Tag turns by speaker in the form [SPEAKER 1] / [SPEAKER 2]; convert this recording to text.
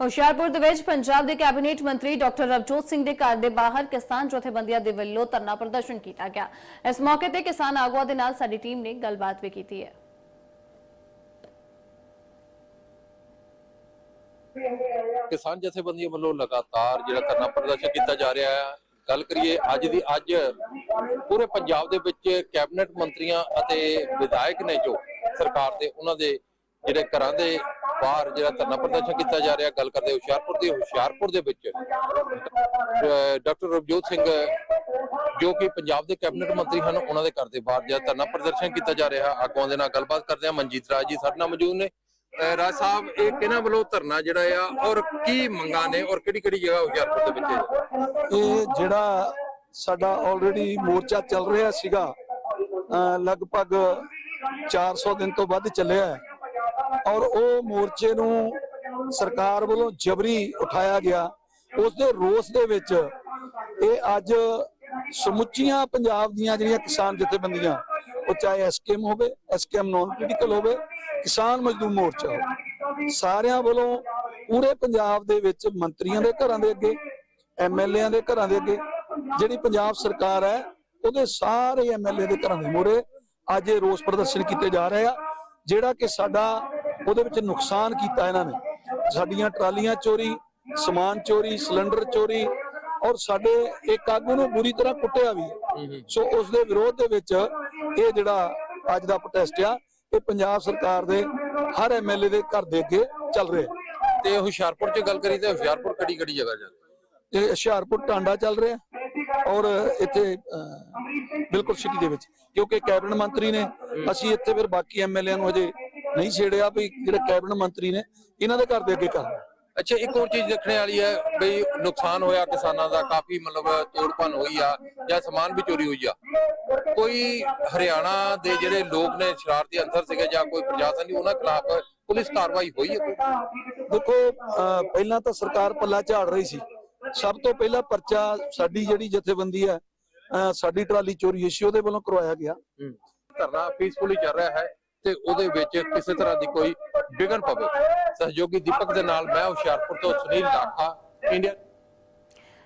[SPEAKER 1] ਹੁਸ਼ਿਆਰਪੁਰ ਦੇ ਵਿੱਚ ਪੰਜਾਬ ਦੇ ਕੈਬਨਿਟ ਮੰਤਰੀ ਡਾਕਟਰ ਰਵਜੋਤ ਸਿੰਘ ਦੇ ਘਰ ਦੇ ਬਾਹਰ ਕਿਸਾਨ ਜਥੇਬੰਦੀਆਂ ਦੇ ਵੱਲੋਂ ਧਰਨਾ ਪ੍ਰਦਰਸ਼ਨ ਕੀਤਾ ਗਿਆ। ਇਸ ਮੌਕੇ ਤੇ ਕਿਸਾਨ ਆਗੂਆਂ ਦੇ ਨਾਲ ਸਾਡੀ ਟੀਮ ਨੇ ਗੱਲਬਾਤ ਵੀ ਕੀਤੀ ਹੈ।
[SPEAKER 2] ਕਿਸਾਨ ਜਥੇਬੰਦੀਆਂ ਵੱਲੋਂ ਲਗਾਤਾਰ ਜਿਹੜਾ ਧਰਨਾ ਪ੍ਰਦਰਸ਼ਨ ਕੀਤਾ ਜਾ ਰਿਹਾ ਹੈ। ਗੱਲ ਕਰੀਏ ਅੱਜ ਦੀ ਅੱਜ, ਪੂਰੇ ਪੰਜਾਬ ਦੇ ਵਿੱਚ ਕੈਬਨਿਟ ਮੰਤਰੀਆਂ ਅਤੇ ਵਿਧਾਇਕ ਨੇ ਜੋ ਸਰਕਾਰ ਦੇ, ਉਹਨਾਂ ਦੇ ਜਿਹੜੇ ਘਰਾਂ ਦੇ ਬਾਹਰ ਜਿਹੜਾ ਧਰਨਾ ਪ੍ਰਦਰਸ਼ਨ ਕੀਤਾ ਜਾ ਰਿਹਾ, ਗੱਲ ਕਰਦੇ ਹੁਸ਼ਿਆਰਪੁਰ ਦੀ, ਹੁਸ਼ਿਆਰਪੁਰ ਦੇ ਵਿੱਚ ਡਾਕਟਰ ਰਵਜੋਤ ਸਿੰਘ, ਜੋ ਕਿ ਪੰਜਾਬ ਦੇ ਕੈਬਨਿਟ ਮੰਤਰੀ ਹਨ, ਉਹਨਾਂ ਦੇ ਘਰ ਦੇ ਬਾਹਰ ਜਿਹੜਾ ਧਰਨਾ ਪ੍ਰਦਰਸ਼ਨ ਕੀਤਾ ਜਾ ਰਿਹਾ ਆਗੂਆਂ ਦੇ ਨਾਲ ਗੱਲਬਾਤ ਕਰਦੇ ਹਾਂ। ਮਨਜੀਤ ਰਾਜ ਜੀ ਸਾਡੇ ਨਾਲ ਮੌਜੂਦ ਨੇ। ਰਾਜ ਸਾਹਿਬ, ਇਹ ਕਿਹਨਾਂ ਵੱਲੋਂ ਧਰਨਾ ਜਿਹੜਾ ਆ, ਔਰ ਕੀ ਮੰਗਾਂ ਨੇ, ਔਰ ਕਿਹੜੀ ਕਿਹੜੀ ਜਗ੍ਹਾ ਹੁਸ਼ਿਆਰਪੁਰ ਦੇ ਵਿੱਚ
[SPEAKER 3] ਇਹ ਜਿਹੜਾ ਸਾਡਾ ਆਲਰੇਡੀ ਮੋਰਚਾ ਚੱਲ ਰਿਹਾ ਸੀਗਾ, ਅਹ, ਲਗਭਗ 400 ਦਿਨ ਤੋਂ ਵੱਧ ਚੱਲਿਆ ਹੈ। ਔਰ ਉਹ ਮੋਰਚੇ ਨੂੰ ਸਰਕਾਰ ਵੱਲੋਂ ਜਬਰੀ ਉਠਾਇਆ ਗਿਆ। ਉਸ ਦੇ ਰੋਸ ਦੇ ਵਿੱਚ ਇਹ ਅੱਜ ਸਮੁੱਚੀਆਂ ਪੰਜਾਬ ਦੀਆਂ ਜਿਹੜੀਆਂ ਕਿਸਾਨ ਜਥੇਬੰਦੀਆਂ, ਉਹ ਚਾਹੇ ਐਸਕੇਐਮ ਹੋਵੇ, ਐਸਕੇਐਮ ਨਾਨ ਪੋਲੀਟੀਕਲ ਹੋਵੇ, ਕਿਸਾਨ ਮਜ਼ਦੂਰ ਮੋਰਚਾ ਹੋਵੇ, ਸਾਰਿਆਂ ਵੱਲੋਂ ਪੂਰੇ ਪੰਜਾਬ ਦੇ ਵਿੱਚ ਮੰਤਰੀਆਂ ਦੇ ਘਰਾਂ ਦੇ ਅੱਗੇ ਐਮਐਲਏਆਂ ਦੇ ਘਰਾਂ ਦੇ ਅੱਗੇ, ਜਿਹੜੀ ਪੰਜਾਬ ਸਰਕਾਰ ਹੈ, ਉਹਦੇ ਸਾਰੇ ਐਮਐਲਏ ਦੇ ਘਰਾਂ ਦੇ ਮੂਹਰੇ ਅੱਜ ਇਹ ਰੋਸ ਪ੍ਰਦਰਸ਼ਨ ਕੀਤੇ ਜਾ ਰਹੇ ਆ, ਜਿਹੜਾ ਕਿ ਸਾਡਾ ਉਹਦੇ ਵਿੱਚ ਨੁਕਸਾਨ ਕੀਤਾ ਇਹਨਾਂ ਨੇ। ਸਾਡੀਆਂ ਟਰਾਲੀਆਂ ਚੋਰੀ ਸਮਾਨ ਚੋਰੀ ਸਿਲੰਡਰ ਚੋਰੀ ਔਰ ਸਾਡੇ ਇੱਕ ਆਗੂ ਨੂੰ ਬੁਰੀ ਤਰ੍ਹਾਂ ਕੁੱਟਿਆ ਵੀ। ਸੋ ਉਸ ਦੇ ਵਿਰੋਧ ਦੇ ਵਿੱਚ ਇਹ ਜਿਹੜਾ ਅੱਜ ਦਾ ਪ੍ਰੋਟੈਸਟ ਆ ਇਹ ਪੰਜਾਬ ਸਰਕਾਰ ਦੇ ਹਰ ਐਮਐਲਏ ਦੇ ਘਰ ਦੇ ਅੱਗੇ ਚੱਲ ਰਿਹਾ
[SPEAKER 2] ਤੇ ਹੁਸ਼ਿਆਰਪੁਰ 'ਚ ਗੱਲ ਕਰੀ ਤੇ ਹੁਸ਼ਿਆਰਪੁਰ ਕਿਹੜੀ ਕਿਹੜੀ ਜਗ੍ਹਾ ਜਾ
[SPEAKER 3] ਇਹ ਹੁਸ਼ਿਆਰਪੁਰ ਟਾਂਡਾ ਚੱਲ ਰਿਹਾ ਔਰ ਇੱਥੇ ਬਿਲਕੁਲ ਸਿਟੀ ਦੇ ਵਿੱਚ। ਕਿਉਂਕਿ ਕੈਬਨਿਟ ਮੰਤਰੀ ਨੇ ਅਸੀਂ ਇੱਥੇ ਫਿਰ ਬਾਕੀ ਐਮਐਲਏ ਨੂੰ ਅਜੇ ਨਹੀਂ ਛੇੜਿਆ ਵੀ ਜਿਹੜੇ ਕੈਬਨਿਟ ਮੰਤਰੀ ਨੇ ਇਹਨਾਂ ਦੇ ਘਰ ਦੇ ਅੱਗੇ ਕਰਨਾ
[SPEAKER 2] ਅੱਛਾ ਇੱਕ ਹੋਰ ਚੀਜ਼ ਦੇਖਣੇ ਵਾਲੀ ਹੈ ਬਈ ਨੁਕਸਾਨ ਹੋਇਆ ਕਿਸਾਨਾਂ ਦਾ ਕਾਫੀ ਮਤਲਬ ਤੋੜਪਨ ਹੋਈ ਆ ਜਾਂ ਸਮਾਨ ਵੀ ਚੋਰੀ ਹੋਈ ਆ। ਕੋਈ ਹਰਿਆਣਾ ਦੇ ਜਿਹੜੇ ਲੋਕ ਨੇ ਸ਼ਰਾਰਤੀ ਅੰਸਰ ਸੀਗੇ ਜਾਂ ਕੋਈ ਪ੍ਰਸ਼ਾਸਨ ਦੀ ਉਹਨਾਂ ਖਿਲਾਫ ਪੁਲਿਸ ਕਾਰਵਾਈ ਹੋਈ ਹੈ ਕੋਈ?
[SPEAKER 3] ਦੇਖੋ ਪਹਿਲਾਂ ਤਾਂ ਸਰਕਾਰ ਪੱਲਾ ਝਾੜ ਰਹੀ ਸੀ। ਸਭ ਤੋਂ ਪਹਿਲਾਂ ਪਰਚਾ ਸਾਡੀ ਜਿਹੜੀ ਜਥੇਬੰਦੀ ਹੈ ਸਾਡੀ ਟਰਾਲੀ ਚੋਰੀ ਹੋਈ ਸੀ ਉਹਦੇ ਵੱਲੋਂ ਕਰਵਾਇਆ ਗਿਆ।
[SPEAKER 2] ਧਰਨਾ ਪੀਸਫੁਲੀ ਚੱਲ ਰਿਹਾ ਹੈ। ਤੇ ਉਹਦੇ ਵਿੱਚ ਕਿਸੇ ਤਰ੍ਹਾਂ ਦੀ ਕੋਈ ਵਿਘਨ ਪਵੇ। ਸਹਿਯੋਗੀ ਦੀਪਕ ਦੇ ਨਾਲ ਮੈਂ ਹੁਸ਼ਿਆਰਪੁਰ ਤੋਂ ਸੁਨੀਲ ਲਾਖਾ ਇੰਡੀਆ